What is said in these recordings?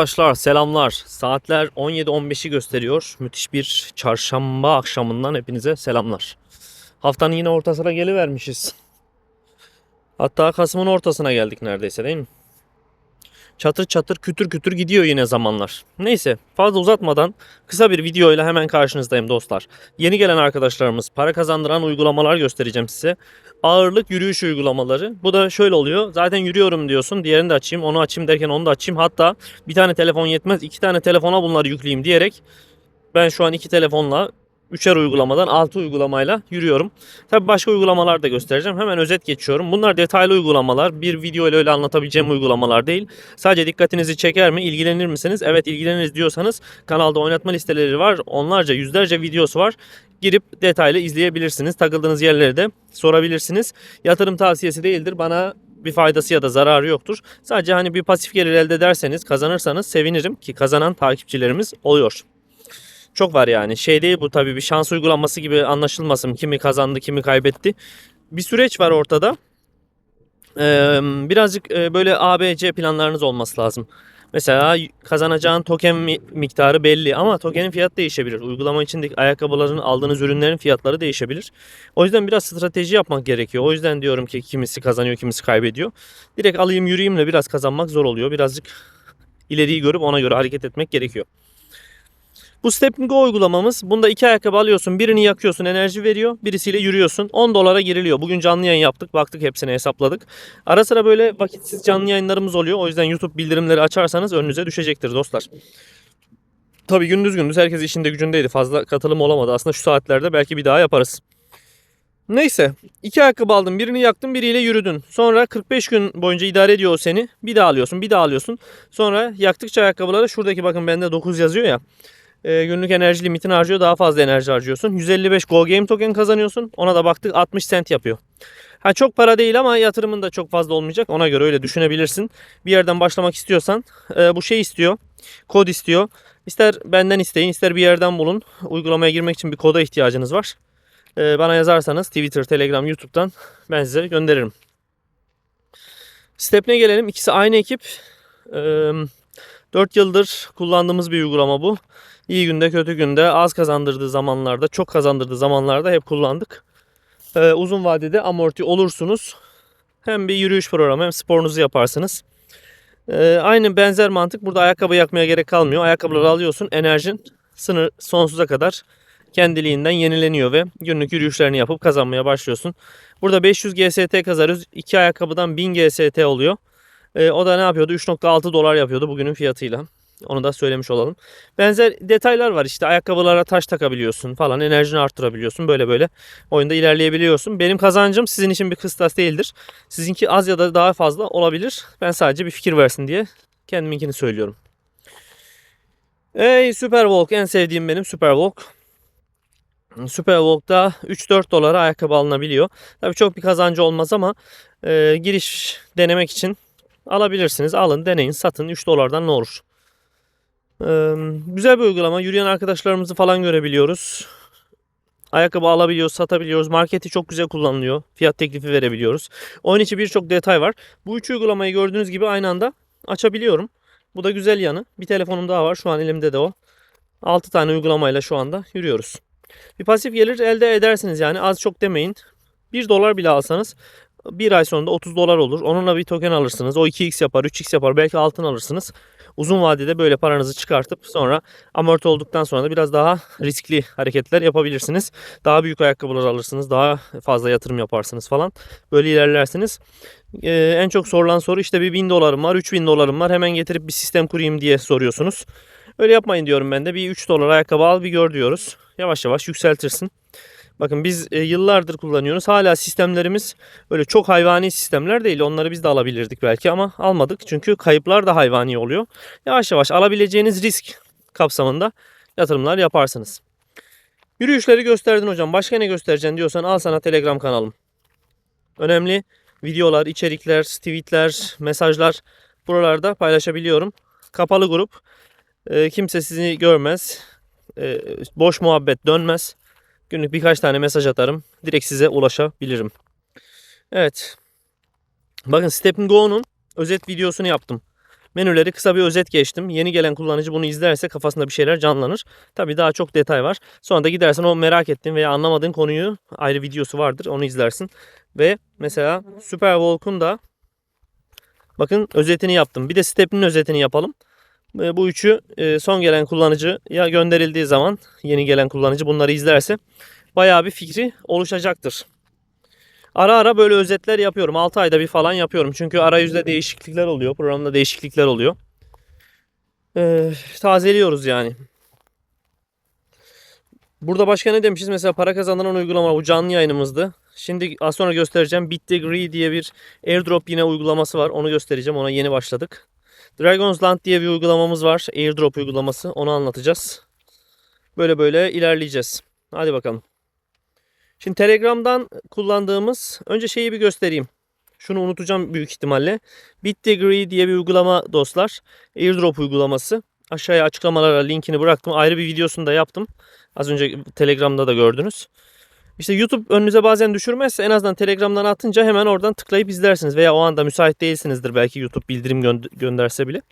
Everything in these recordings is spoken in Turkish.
Arkadaşlar selamlar. Saatler 17.15'i gösteriyor. Müthiş bir çarşamba akşamından hepinize selamlar. Haftanın yine ortasına gelivermişiz. Hatta Kasım'ın ortasına geldik neredeyse değil mi? Çatır çatır kütür kütür gidiyor yine zamanlar. Neyse fazla uzatmadan kısa bir videoyla hemen karşınızdayım dostlar. Yeni gelen arkadaşlarımız para kazandıran uygulamalar göstereceğim size. Ağırlık yürüyüş uygulamaları. Bu da şöyle oluyor. Zaten yürüyorum diyorsun. Diğerini de açayım. Onu açayım derken onu da açayım. Hatta bir tane telefon yetmez. iki tane telefona bunları yükleyeyim diyerek ben şu an iki telefonla üçer uygulamadan altı uygulamayla yürüyorum. Tabi başka uygulamalar da göstereceğim. Hemen özet geçiyorum. Bunlar detaylı uygulamalar. Bir video ile öyle anlatabileceğim uygulamalar değil. Sadece dikkatinizi çeker mi? İlgilenir misiniz? Evet ilgileniriz diyorsanız kanalda oynatma listeleri var. Onlarca yüzlerce videosu var. Girip detaylı izleyebilirsiniz. Takıldığınız yerleri de sorabilirsiniz. Yatırım tavsiyesi değildir. Bana bir faydası ya da zararı yoktur. Sadece hani bir pasif gelir elde ederseniz, kazanırsanız sevinirim ki kazanan takipçilerimiz oluyor. Çok var yani. Şey değil bu tabii bir şans uygulaması gibi anlaşılmasın. Kimi kazandı, kimi kaybetti. Bir süreç var ortada. Ee, birazcık böyle ABC planlarınız olması lazım. Mesela kazanacağın token mi- miktarı belli ama tokenin fiyatı değişebilir. Uygulama içindeki ayakkabıların aldığınız ürünlerin fiyatları değişebilir. O yüzden biraz strateji yapmak gerekiyor. O yüzden diyorum ki kimisi kazanıyor, kimisi kaybediyor. Direkt alayım yürüyeyimle biraz kazanmak zor oluyor. Birazcık ileriyi görüp ona göre hareket etmek gerekiyor. Bu Step Go uygulamamız. Bunda iki ayakkabı alıyorsun. Birini yakıyorsun enerji veriyor. Birisiyle yürüyorsun. 10 dolara giriliyor. Bugün canlı yayın yaptık. Baktık hepsini hesapladık. Ara sıra böyle vakitsiz canlı yayınlarımız oluyor. O yüzden YouTube bildirimleri açarsanız önünüze düşecektir dostlar. Tabii gündüz gündüz herkes işinde gücündeydi. Fazla katılım olamadı. Aslında şu saatlerde belki bir daha yaparız. Neyse. iki ayakkabı aldın. Birini yaktın biriyle yürüdün. Sonra 45 gün boyunca idare ediyor o seni. Bir daha alıyorsun bir daha alıyorsun. Sonra yaktıkça ayakkabıları şuradaki bakın bende 9 yazıyor ya e, günlük enerji limitini harcıyor. Daha fazla enerji harcıyorsun. 155 Go Game token kazanıyorsun. Ona da baktık 60 cent yapıyor. Ha çok para değil ama yatırımın da çok fazla olmayacak. Ona göre öyle düşünebilirsin. Bir yerden başlamak istiyorsan e, bu şey istiyor. Kod istiyor. İster benden isteyin ister bir yerden bulun. Uygulamaya girmek için bir koda ihtiyacınız var. E, bana yazarsanız Twitter, Telegram, YouTube'dan ben size gönderirim. Step'ne gelelim. İkisi aynı ekip. E, 4 yıldır kullandığımız bir uygulama bu. İyi günde kötü günde az kazandırdığı zamanlarda çok kazandırdığı zamanlarda hep kullandık. Ee, uzun vadede amorti olursunuz. Hem bir yürüyüş programı hem sporunuzu yaparsınız. Ee, aynı benzer mantık burada ayakkabı yakmaya gerek kalmıyor. Ayakkabıları alıyorsun enerjin sınır sonsuza kadar kendiliğinden yenileniyor ve günlük yürüyüşlerini yapıp kazanmaya başlıyorsun. Burada 500 GST kazanıyoruz. İki ayakkabıdan 1000 GST oluyor. Ee, o da ne yapıyordu? 3.6 dolar yapıyordu bugünün fiyatıyla. Onu da söylemiş olalım. Benzer detaylar var işte ayakkabılara taş takabiliyorsun falan enerjini arttırabiliyorsun böyle böyle oyunda ilerleyebiliyorsun. Benim kazancım sizin için bir kıstas değildir. Sizinki az ya da daha fazla olabilir. Ben sadece bir fikir versin diye kendiminkini söylüyorum. Ey Superwalk en sevdiğim benim Superwalk. Superwalk'ta 3-4 dolara ayakkabı alınabiliyor. Tabii çok bir kazancı olmaz ama e, giriş denemek için alabilirsiniz. Alın deneyin satın 3 dolardan ne olur. Ee, güzel bir uygulama. Yürüyen arkadaşlarımızı falan görebiliyoruz. Ayakkabı alabiliyoruz, satabiliyoruz. Marketi çok güzel kullanılıyor. Fiyat teklifi verebiliyoruz. Oyun içi birçok detay var. Bu üç uygulamayı gördüğünüz gibi aynı anda açabiliyorum. Bu da güzel yanı. Bir telefonum daha var. Şu an elimde de o. 6 tane uygulamayla şu anda yürüyoruz. Bir pasif gelir elde edersiniz yani. Az çok demeyin. 1 dolar bile alsanız bir ay sonunda 30 dolar olur. Onunla bir token alırsınız. O 2x yapar, 3x yapar. Belki altın alırsınız. Uzun vadede böyle paranızı çıkartıp sonra amorti olduktan sonra da biraz daha riskli hareketler yapabilirsiniz. Daha büyük ayakkabılar alırsınız. Daha fazla yatırım yaparsınız falan. Böyle ilerlersiniz. Ee, en çok sorulan soru işte bir 1000 dolarım var, 3000 dolarım var. Hemen getirip bir sistem kurayım diye soruyorsunuz. Öyle yapmayın diyorum ben de. Bir 3 dolar ayakkabı al bir gör diyoruz. Yavaş yavaş yükseltirsin. Bakın biz e, yıllardır kullanıyoruz. Hala sistemlerimiz öyle çok hayvani sistemler değil. Onları biz de alabilirdik belki ama almadık. Çünkü kayıplar da hayvani oluyor. Yavaş yavaş alabileceğiniz risk kapsamında yatırımlar yaparsınız. Yürüyüşleri gösterdin hocam. Başka ne göstereceksin diyorsan al sana Telegram kanalım. Önemli videolar, içerikler, tweetler, mesajlar buralarda paylaşabiliyorum. Kapalı grup. E, kimse sizi görmez. E, boş muhabbet dönmez. Günlük birkaç tane mesaj atarım. Direkt size ulaşabilirim. Evet. Bakın Step Go'nun özet videosunu yaptım. Menüleri kısa bir özet geçtim. Yeni gelen kullanıcı bunu izlerse kafasında bir şeyler canlanır. Tabii daha çok detay var. Sonra da gidersen o merak ettiğin veya anlamadığın konuyu ayrı videosu vardır. Onu izlersin. Ve mesela Super Volk'un da bakın özetini yaptım. Bir de Step'nin özetini yapalım. Bu üçü e, son gelen kullanıcıya gönderildiği zaman yeni gelen kullanıcı bunları izlerse bayağı bir fikri oluşacaktır. Ara ara böyle özetler yapıyorum. 6 ayda bir falan yapıyorum. Çünkü arayüzde değişiklikler oluyor. Programda değişiklikler oluyor. Ee, tazeliyoruz yani. Burada başka ne demişiz? Mesela para kazanan uygulama bu canlı yayınımızdı. Şimdi az sonra göstereceğim. BitDegree diye bir airdrop yine uygulaması var. Onu göstereceğim. Ona yeni başladık. Dragon's Land diye bir uygulamamız var. Airdrop uygulaması. Onu anlatacağız. Böyle böyle ilerleyeceğiz. Hadi bakalım. Şimdi Telegram'dan kullandığımız önce şeyi bir göstereyim. Şunu unutacağım büyük ihtimalle. BitDegree diye bir uygulama dostlar. Airdrop uygulaması. Aşağıya açıklamalara linkini bıraktım. Ayrı bir videosunu da yaptım. Az önce Telegram'da da gördünüz. İşte YouTube önünüze bazen düşürmezse en azından Telegram'dan atınca hemen oradan tıklayıp izlersiniz. Veya o anda müsait değilsinizdir belki YouTube bildirim gö- gönderse bile.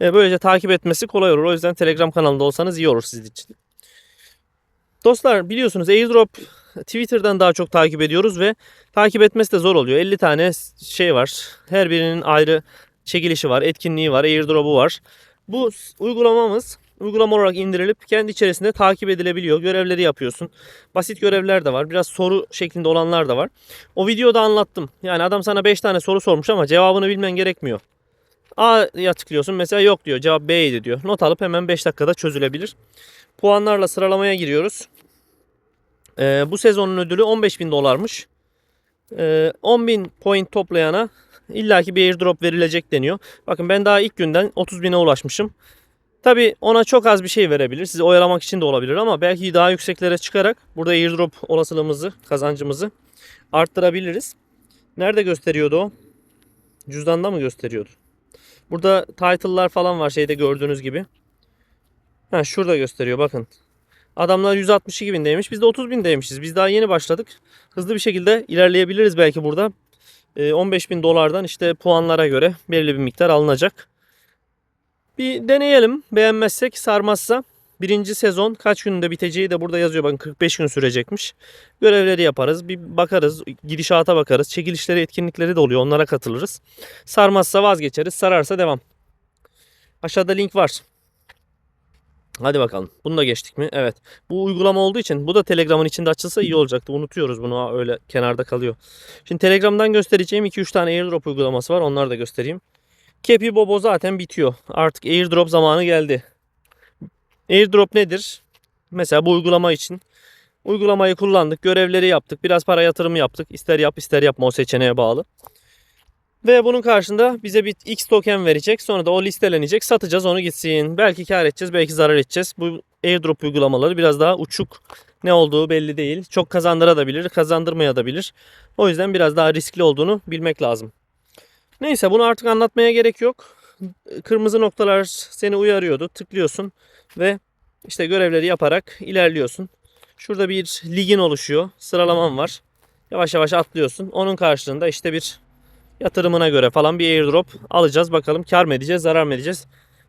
E, Böylece takip etmesi kolay olur. O yüzden Telegram kanalında olsanız iyi olur sizin için. Dostlar biliyorsunuz airdrop Twitter'dan daha çok takip ediyoruz ve takip etmesi de zor oluyor. 50 tane şey var. Her birinin ayrı çekilişi var, etkinliği var, airdrop'u var. Bu uygulamamız uygulama olarak indirilip kendi içerisinde takip edilebiliyor. Görevleri yapıyorsun. Basit görevler de var. Biraz soru şeklinde olanlar da var. O videoda anlattım. Yani adam sana 5 tane soru sormuş ama cevabını bilmen gerekmiyor. A'ya tıklıyorsun mesela yok diyor. Cevap B'ydi diyor. Not alıp hemen 5 dakikada çözülebilir. Puanlarla sıralamaya giriyoruz. Ee, bu sezonun ödülü 15.000 dolarmış. Ee, 10.000 point toplayana illaki bir airdrop verilecek deniyor. Bakın ben daha ilk günden 30.000'e ulaşmışım. Tabi ona çok az bir şey verebilir. Sizi oyalamak için de olabilir ama belki daha yükseklere çıkarak burada airdrop olasılığımızı, kazancımızı arttırabiliriz. Nerede gösteriyordu o? Cüzdanda mı gösteriyordu? Burada title'lar falan var şeyde gördüğünüz gibi. Ha şurada gösteriyor bakın. Adamlar 162 bindeymiş. Biz de 30 bindeymişiz. Biz daha yeni başladık. Hızlı bir şekilde ilerleyebiliriz belki burada. Ee, 15 bin dolardan işte puanlara göre belirli bir miktar alınacak. Bir deneyelim. Beğenmezsek sarmazsa birinci sezon kaç günde biteceği de burada yazıyor. Bakın 45 gün sürecekmiş. Görevleri yaparız. Bir bakarız. Gidişata bakarız. Çekilişleri, etkinlikleri de oluyor. Onlara katılırız. Sarmazsa vazgeçeriz. Sararsa devam. Aşağıda link var. Hadi bakalım. Bunu da geçtik mi? Evet. Bu uygulama olduğu için bu da Telegram'ın içinde açılsa iyi olacaktı. Unutuyoruz bunu. Ha, Öyle kenarda kalıyor. Şimdi Telegram'dan göstereceğim 2-3 tane airdrop uygulaması var. Onları da göstereyim. Kepi Bobo zaten bitiyor. Artık airdrop zamanı geldi. Airdrop nedir? Mesela bu uygulama için uygulamayı kullandık, görevleri yaptık, biraz para yatırımı yaptık. İster yap ister yapma o seçeneğe bağlı. Ve bunun karşında bize bir X token verecek. Sonra da o listelenecek. Satacağız onu gitsin. Belki kar edeceğiz, belki zarar edeceğiz. Bu airdrop uygulamaları biraz daha uçuk. Ne olduğu belli değil. Çok kazandırabilir, kazandırmayabilir. O yüzden biraz daha riskli olduğunu bilmek lazım. Neyse bunu artık anlatmaya gerek yok. Kırmızı noktalar seni uyarıyordu. Tıklıyorsun ve işte görevleri yaparak ilerliyorsun. Şurada bir ligin oluşuyor. Sıralaman var. Yavaş yavaş atlıyorsun. Onun karşılığında işte bir yatırımına göre falan bir airdrop alacağız. Bakalım kar mı edeceğiz, zarar mı edeceğiz?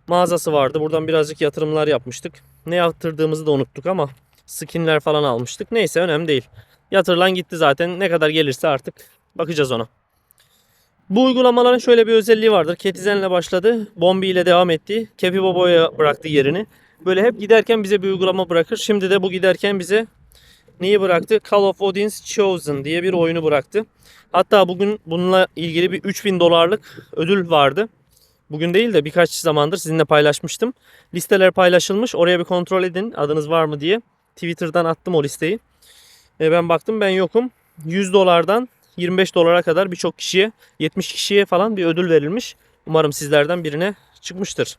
Mağazası vardı. Buradan birazcık yatırımlar yapmıştık. Ne yatırdığımızı da unuttuk ama skinler falan almıştık. Neyse önemli değil. Yatırılan gitti zaten. Ne kadar gelirse artık bakacağız ona. Bu uygulamaların şöyle bir özelliği vardır. Ketizen'le başladı. Bombi ile devam etti. Kepi Bobo'ya bıraktı yerini. Böyle hep giderken bize bir uygulama bırakır. Şimdi de bu giderken bize neyi bıraktı? Call of Odin's Chosen diye bir oyunu bıraktı. Hatta bugün bununla ilgili bir 3000 dolarlık ödül vardı. Bugün değil de birkaç zamandır sizinle paylaşmıştım. Listeler paylaşılmış. Oraya bir kontrol edin adınız var mı diye. Twitter'dan attım o listeyi. E ben baktım ben yokum. 100 dolardan 25 dolara kadar birçok kişiye 70 kişiye falan bir ödül verilmiş. Umarım sizlerden birine çıkmıştır.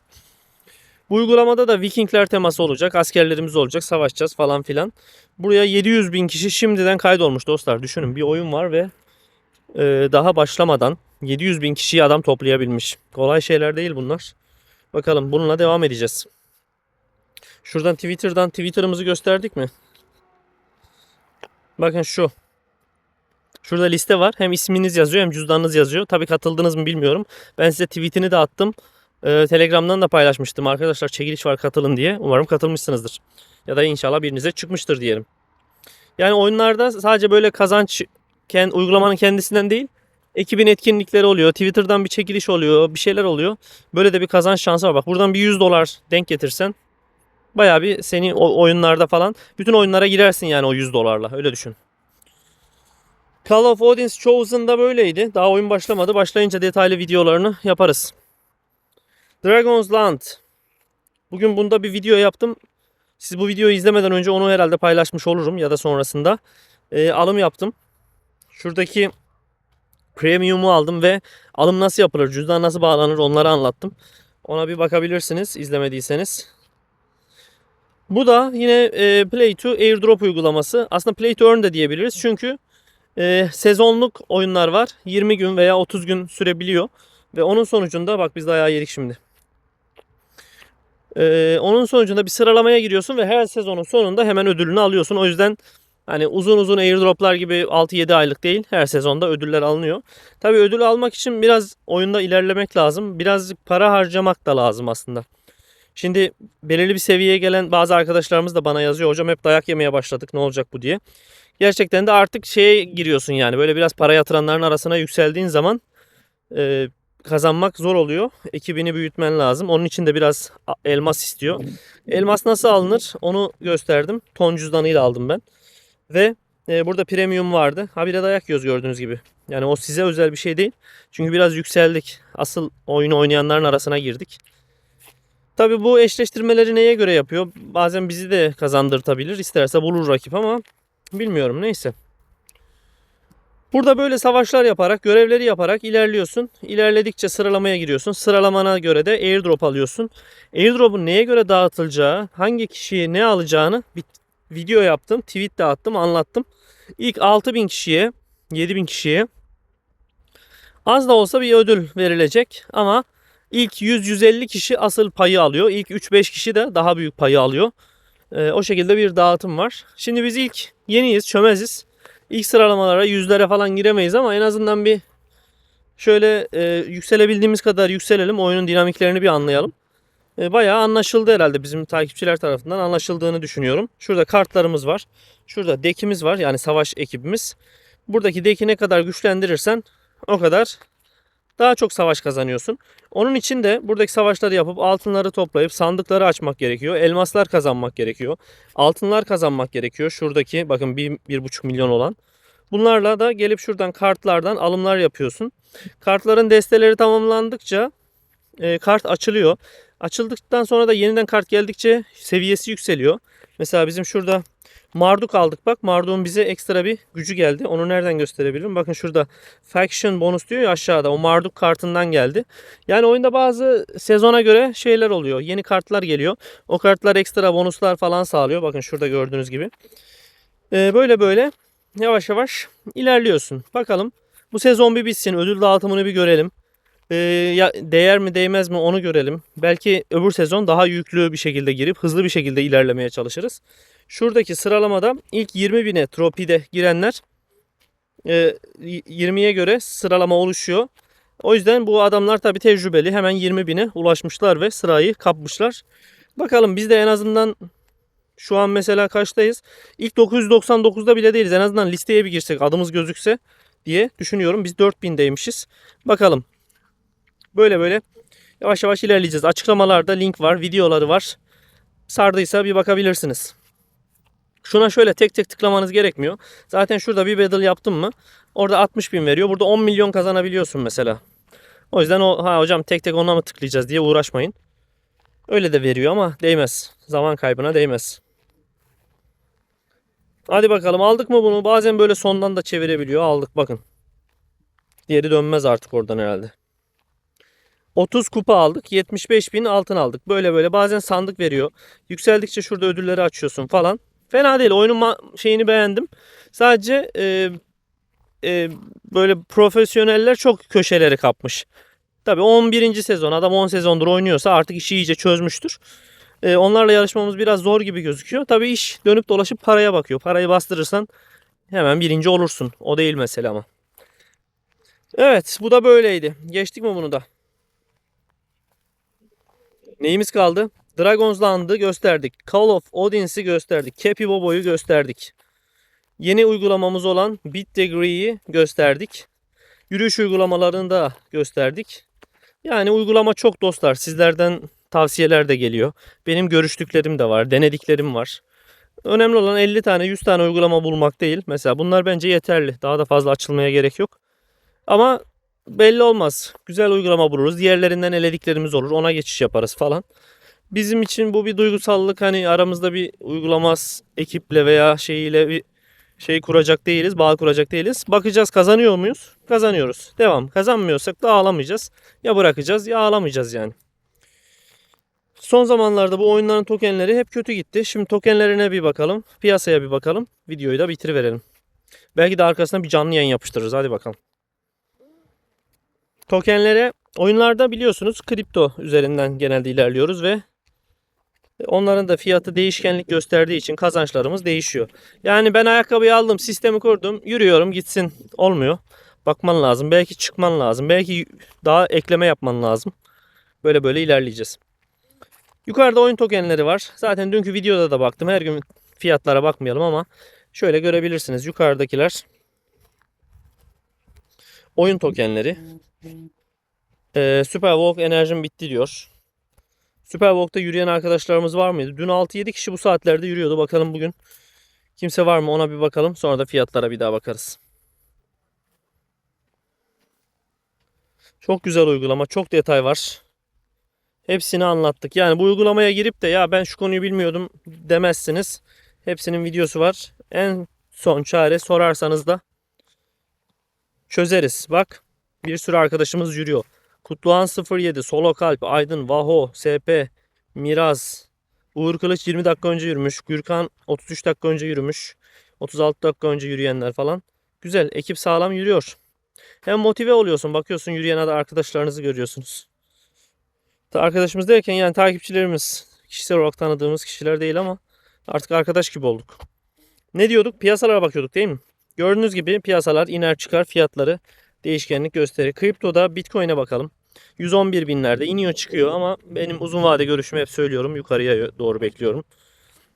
Bu uygulamada da Vikingler teması olacak. Askerlerimiz olacak. Savaşacağız falan filan. Buraya 700 bin kişi şimdiden kaydolmuş dostlar. Düşünün bir oyun var ve e, daha başlamadan 700 bin kişiyi adam toplayabilmiş. Kolay şeyler değil bunlar. Bakalım bununla devam edeceğiz. Şuradan Twitter'dan Twitter'ımızı gösterdik mi? Bakın şu. Şurada liste var. Hem isminiz yazıyor hem cüzdanınız yazıyor. Tabii katıldınız mı bilmiyorum. Ben size tweetini de attım. Ee, Telegram'dan da paylaşmıştım arkadaşlar çekiliş var katılın diye. Umarım katılmışsınızdır. Ya da inşallah birinize çıkmıştır diyelim. Yani oyunlarda sadece böyle kazanç kend, uygulamanın kendisinden değil ekibin etkinlikleri oluyor. Twitter'dan bir çekiliş oluyor. Bir şeyler oluyor. Böyle de bir kazanç şansı var. Bak buradan bir 100 dolar denk getirsen bayağı bir seni oyunlarda falan bütün oyunlara girersin yani o 100 dolarla. Öyle düşün. Call of Odin's Chosen'da böyleydi. Daha oyun başlamadı. Başlayınca detaylı videolarını yaparız. Dragon's Land. Bugün bunda bir video yaptım. Siz bu videoyu izlemeden önce onu herhalde paylaşmış olurum ya da sonrasında. Ee, alım yaptım. Şuradaki premium'u aldım ve alım nasıl yapılır, cüzdan nasıl bağlanır onları anlattım. Ona bir bakabilirsiniz izlemediyseniz. Bu da yine e, Play to Airdrop uygulaması. Aslında Play to Earn de diyebiliriz. Çünkü e, sezonluk oyunlar var. 20 gün veya 30 gün sürebiliyor. Ve onun sonucunda bak biz dayağı yedik şimdi. E, onun sonucunda bir sıralamaya giriyorsun ve her sezonun sonunda hemen ödülünü alıyorsun. O yüzden hani uzun uzun airdroplar gibi 6-7 aylık değil. Her sezonda ödüller alınıyor. Tabi ödül almak için biraz oyunda ilerlemek lazım. Birazcık para harcamak da lazım aslında. Şimdi belirli bir seviyeye gelen bazı arkadaşlarımız da bana yazıyor. Hocam hep dayak yemeye başladık ne olacak bu diye. Gerçekten de artık şeye giriyorsun yani. Böyle biraz para yatıranların arasına yükseldiğin zaman e, kazanmak zor oluyor. Ekibini büyütmen lazım. Onun için de biraz elmas istiyor. Elmas nasıl alınır onu gösterdim. Ton cüzdanıyla aldım ben. Ve e, burada premium vardı. Ha bir de dayak yiyoruz gördüğünüz gibi. Yani o size özel bir şey değil. Çünkü biraz yükseldik. Asıl oyunu oynayanların arasına girdik. Tabi bu eşleştirmeleri neye göre yapıyor? Bazen bizi de kazandırtabilir. İsterse bulur rakip ama bilmiyorum neyse. Burada böyle savaşlar yaparak, görevleri yaparak ilerliyorsun. İlerledikçe sıralamaya giriyorsun. Sıralamana göre de airdrop alıyorsun. Airdrop'un neye göre dağıtılacağı, hangi kişiye ne alacağını bir video yaptım. Tweet de attım, anlattım. İlk 6000 kişiye, 7000 kişiye az da olsa bir ödül verilecek ama ilk 100-150 kişi asıl payı alıyor. İlk 3-5 kişi de daha büyük payı alıyor. Ee, o şekilde bir dağıtım var. Şimdi biz ilk yeniyiz, çömeziz. İlk sıralamalara yüzlere falan giremeyiz ama en azından bir şöyle e, yükselebildiğimiz kadar yükselelim. Oyunun dinamiklerini bir anlayalım. E, bayağı anlaşıldı herhalde bizim takipçiler tarafından anlaşıldığını düşünüyorum. Şurada kartlarımız var. Şurada dekimiz var yani savaş ekibimiz. Buradaki deki ne kadar güçlendirirsen o kadar daha çok savaş kazanıyorsun. Onun için de buradaki savaşları yapıp altınları toplayıp sandıkları açmak gerekiyor. Elmaslar kazanmak gerekiyor. Altınlar kazanmak gerekiyor. Şuradaki bakın 1,5 milyon olan. Bunlarla da gelip şuradan kartlardan alımlar yapıyorsun. Kartların desteleri tamamlandıkça e, kart açılıyor. Açıldıktan sonra da yeniden kart geldikçe seviyesi yükseliyor. Mesela bizim şurada Marduk aldık bak. Marduk'un bize ekstra bir gücü geldi. Onu nereden gösterebilirim? Bakın şurada Faction bonus diyor ya aşağıda. O Marduk kartından geldi. Yani oyunda bazı sezona göre şeyler oluyor. Yeni kartlar geliyor. O kartlar ekstra bonuslar falan sağlıyor. Bakın şurada gördüğünüz gibi. Ee, böyle böyle yavaş yavaş ilerliyorsun. Bakalım bu sezon bir bitsin. Ödül dağıtımını bir görelim. Ee, ya değer mi değmez mi onu görelim. Belki öbür sezon daha yüklü bir şekilde girip hızlı bir şekilde ilerlemeye çalışırız. Şuradaki sıralamada ilk 20 bine tropide girenler e, 20'ye göre sıralama oluşuyor. O yüzden bu adamlar tabi tecrübeli. Hemen 20 bine ulaşmışlar ve sırayı kapmışlar. Bakalım biz de en azından şu an mesela kaçtayız? İlk 999'da bile değiliz. En azından listeye bir girsek adımız gözükse diye düşünüyorum. Biz 4000'deymişiz. Bakalım. Böyle böyle yavaş yavaş ilerleyeceğiz. Açıklamalarda link var, videoları var. Sardıysa bir bakabilirsiniz. Şuna şöyle tek tek tıklamanız gerekmiyor. Zaten şurada bir battle yaptın mı orada 60 bin veriyor. Burada 10 milyon kazanabiliyorsun mesela. O yüzden o ha hocam tek tek ona mı tıklayacağız diye uğraşmayın. Öyle de veriyor ama değmez. Zaman kaybına değmez. Hadi bakalım aldık mı bunu? Bazen böyle sondan da çevirebiliyor. Aldık bakın. Diğeri dönmez artık oradan herhalde. 30 kupa aldık. 75 bin altın aldık. Böyle böyle bazen sandık veriyor. Yükseldikçe şurada ödülleri açıyorsun falan. Fena değil. Oyunun şeyini beğendim. Sadece e, e, böyle profesyoneller çok köşeleri kapmış. Tabii 11. sezon adam 10 sezondur oynuyorsa artık işi iyice çözmüştür. E, onlarla yarışmamız biraz zor gibi gözüküyor. Tabii iş dönüp dolaşıp paraya bakıyor. Parayı bastırırsan hemen birinci olursun. O değil mesele ama. Evet bu da böyleydi. Geçtik mi bunu da? Neyimiz kaldı? Dragon's Land'ı gösterdik. Call of Odins'i gösterdik. Cappy Bobo'yu gösterdik. Yeni uygulamamız olan Bit Degree'yi gösterdik. Yürüyüş uygulamalarını da gösterdik. Yani uygulama çok dostlar. Sizlerden tavsiyeler de geliyor. Benim görüştüklerim de var. Denediklerim var. Önemli olan 50 tane 100 tane uygulama bulmak değil. Mesela bunlar bence yeterli. Daha da fazla açılmaya gerek yok. Ama belli olmaz. Güzel uygulama buluruz. Diğerlerinden elediklerimiz olur. Ona geçiş yaparız falan. Bizim için bu bir duygusallık. Hani aramızda bir uygulamaz ekiple veya şeyiyle bir şey kuracak değiliz. Bağ kuracak değiliz. Bakacağız kazanıyor muyuz? Kazanıyoruz. Devam. Kazanmıyorsak da ağlamayacağız. Ya bırakacağız ya ağlamayacağız yani. Son zamanlarda bu oyunların tokenleri hep kötü gitti. Şimdi tokenlerine bir bakalım. Piyasaya bir bakalım. Videoyu da bitiriverelim. Belki de arkasına bir canlı yayın yapıştırırız. Hadi bakalım. Tokenlere oyunlarda biliyorsunuz kripto üzerinden genelde ilerliyoruz ve onların da fiyatı değişkenlik gösterdiği için kazançlarımız değişiyor. Yani ben ayakkabıyı aldım, sistemi kurdum, yürüyorum gitsin olmuyor. Bakman lazım. Belki çıkman lazım. Belki daha ekleme yapman lazım. Böyle böyle ilerleyeceğiz. Yukarıda oyun tokenleri var. Zaten dünkü videoda da baktım. Her gün fiyatlara bakmayalım ama şöyle görebilirsiniz. Yukarıdakiler oyun tokenleri. Ee, Superwalk enerjim bitti diyor. Superwalk'ta yürüyen arkadaşlarımız var mıydı? Dün 6-7 kişi bu saatlerde yürüyordu. Bakalım bugün kimse var mı ona bir bakalım. Sonra da fiyatlara bir daha bakarız. Çok güzel uygulama. Çok detay var. Hepsini anlattık. Yani bu uygulamaya girip de ya ben şu konuyu bilmiyordum demezsiniz. Hepsinin videosu var. En son çare sorarsanız da çözeriz. Bak bir sürü arkadaşımız yürüyor. Kutluhan 07, Solo Kalp, Aydın, Vaho, SP, Miraz, Uğur Kılıç 20 dakika önce yürümüş. Gürkan 33 dakika önce yürümüş. 36 dakika önce yürüyenler falan. Güzel. Ekip sağlam yürüyor. Hem motive oluyorsun. Bakıyorsun yürüyen arkadaşlarınızı görüyorsunuz. Arkadaşımız derken yani takipçilerimiz. Kişisel olarak tanıdığımız kişiler değil ama artık arkadaş gibi olduk. Ne diyorduk? Piyasalara bakıyorduk değil mi? Gördüğünüz gibi piyasalar iner çıkar fiyatları değişkenlik gösterir. Kriptoda Bitcoin'e bakalım. 111 binlerde iniyor çıkıyor ama benim uzun vade görüşümü hep söylüyorum. Yukarıya doğru bekliyorum.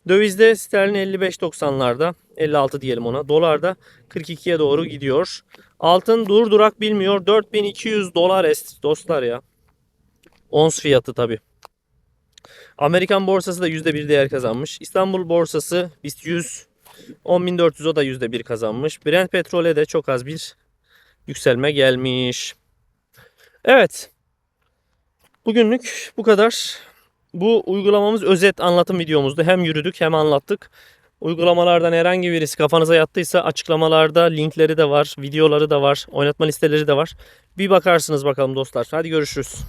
Dövizde sterlin 55.90'larda 56 diyelim ona. Dolarda 42'ye doğru gidiyor. Altın dur durak bilmiyor. 4200 dolar est dostlar ya. Ons fiyatı tabi. Amerikan borsası da %1 değer kazanmış. İstanbul borsası BIST 100 10.400 o da %1 kazanmış. Brent petrole de çok az bir yükselme gelmiş. Evet. Bugünlük bu kadar. Bu uygulamamız özet anlatım videomuzdu. Hem yürüdük hem anlattık. Uygulamalardan herhangi birisi kafanıza yattıysa açıklamalarda linkleri de var, videoları da var, oynatma listeleri de var. Bir bakarsınız bakalım dostlar. Hadi görüşürüz.